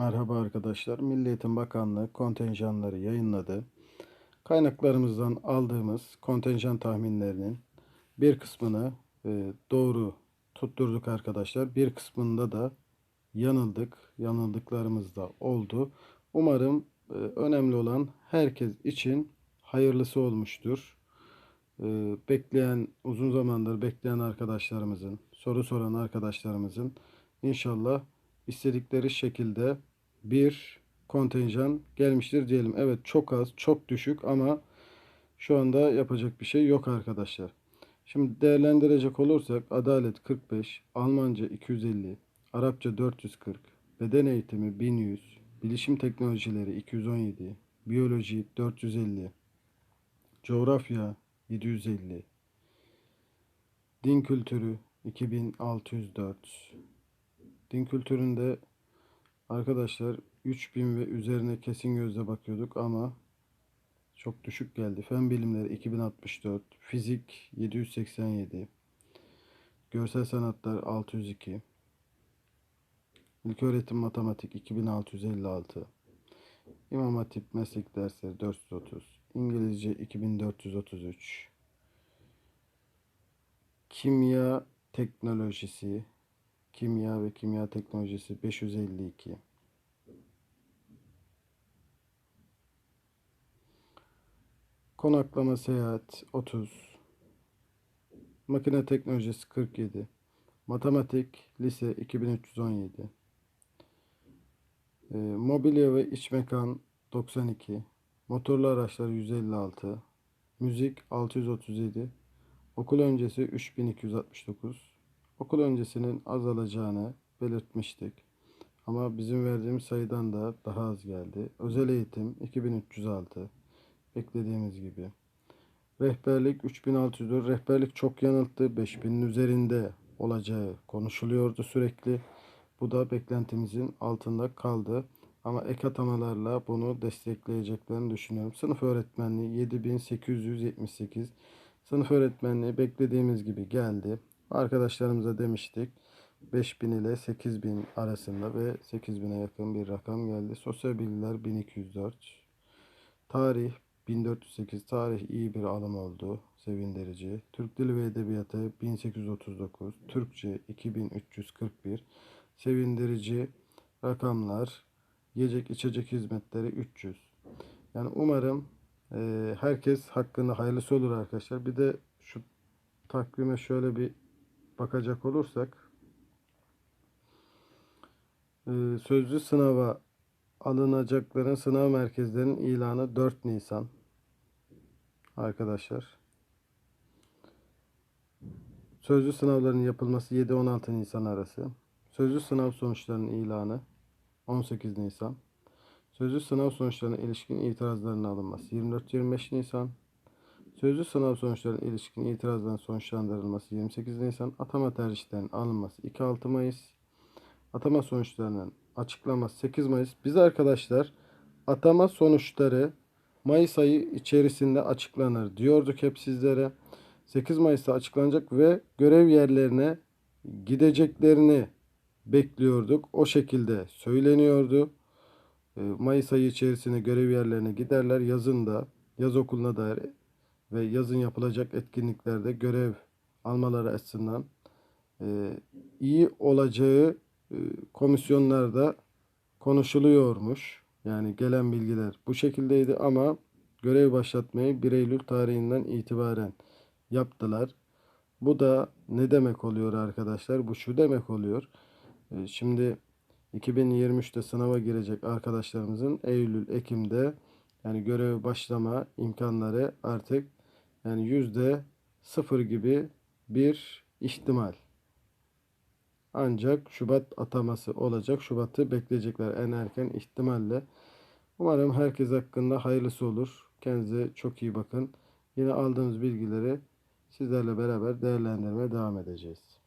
Merhaba arkadaşlar. Milli Eğitim Bakanlığı kontenjanları yayınladı. Kaynaklarımızdan aldığımız kontenjan tahminlerinin bir kısmını e, doğru tutturduk arkadaşlar. Bir kısmında da yanıldık. Yanıldıklarımız da oldu. Umarım e, önemli olan herkes için hayırlısı olmuştur. E, bekleyen, uzun zamandır bekleyen arkadaşlarımızın, soru soran arkadaşlarımızın inşallah istedikleri şekilde bir kontenjan gelmiştir diyelim. Evet çok az, çok düşük ama şu anda yapacak bir şey yok arkadaşlar. Şimdi değerlendirecek olursak Adalet 45, Almanca 250, Arapça 440, Beden Eğitimi 1100, Bilişim Teknolojileri 217, Biyoloji 450, Coğrafya 750, Din Kültürü 2604, Din kültüründe arkadaşlar 3000 ve üzerine kesin gözle bakıyorduk ama çok düşük geldi. Fen bilimleri 2064, fizik 787, görsel sanatlar 602, ilköğretim matematik 2656, İmam Hatip meslek dersleri 430, İngilizce 2433, kimya teknolojisi Kimya ve Kimya Teknolojisi 552. Konaklama Seyahat 30. Makine Teknolojisi 47. Matematik Lise 2317. E, mobilya ve iç mekan 92. Motorlu araçlar 156. Müzik 637. Okul öncesi 3269 okul öncesinin azalacağını belirtmiştik. Ama bizim verdiğimiz sayıdan da daha az geldi. Özel eğitim 2306. Beklediğimiz gibi. Rehberlik 3604. Rehberlik çok yanılttı. 5000'in üzerinde olacağı konuşuluyordu sürekli. Bu da beklentimizin altında kaldı. Ama ek atamalarla bunu destekleyeceklerini düşünüyorum. Sınıf öğretmenliği 7878. Sınıf öğretmenliği beklediğimiz gibi geldi. Arkadaşlarımıza demiştik 5000 ile 8000 arasında ve 8000'e yakın bir rakam geldi. Sosyal bilgiler 1204. Tarih 1408. Tarih iyi bir alım oldu. Sevindirici. Türk Dili ve Edebiyatı 1839. Türkçe 2341. Sevindirici rakamlar. Yiyecek içecek hizmetleri 300. Yani umarım e, herkes hakkında hayırlısı olur arkadaşlar. Bir de şu takvime şöyle bir bakacak olursak e, sözlü sınava alınacakların sınav merkezlerinin ilanı 4 Nisan arkadaşlar. Sözlü sınavların yapılması 7-16 Nisan arası. Sözlü sınav sonuçlarının ilanı 18 Nisan. Sözlü sınav sonuçlarına ilişkin itirazların alınması 24-25 Nisan. Sözlü sınav sonuçlarına ilişkin itirazların sonuçlandırılması 28 Nisan, atama tercihlerinin alınması 2-6 Mayıs, atama sonuçlarının açıklaması 8 Mayıs. Biz arkadaşlar atama sonuçları Mayıs ayı içerisinde açıklanır diyorduk hep sizlere. 8 Mayıs'ta açıklanacak ve görev yerlerine gideceklerini bekliyorduk. O şekilde söyleniyordu. Ee, Mayıs ayı içerisinde görev yerlerine giderler. Yazın da yaz okuluna dair ve yazın yapılacak etkinliklerde görev almaları açısından e, iyi olacağı e, komisyonlarda konuşuluyormuş. Yani gelen bilgiler bu şekildeydi ama görev başlatmayı 1 Eylül tarihinden itibaren yaptılar. Bu da ne demek oluyor arkadaşlar? Bu şu demek oluyor. E, şimdi 2023'te sınava girecek arkadaşlarımızın Eylül, Ekim'de yani görev başlama imkanları artık yani yüzde sıfır gibi bir ihtimal. Ancak Şubat ataması olacak. Şubat'ı bekleyecekler en erken ihtimalle. Umarım herkes hakkında hayırlısı olur. Kendinize çok iyi bakın. Yine aldığımız bilgileri sizlerle beraber değerlendirmeye devam edeceğiz.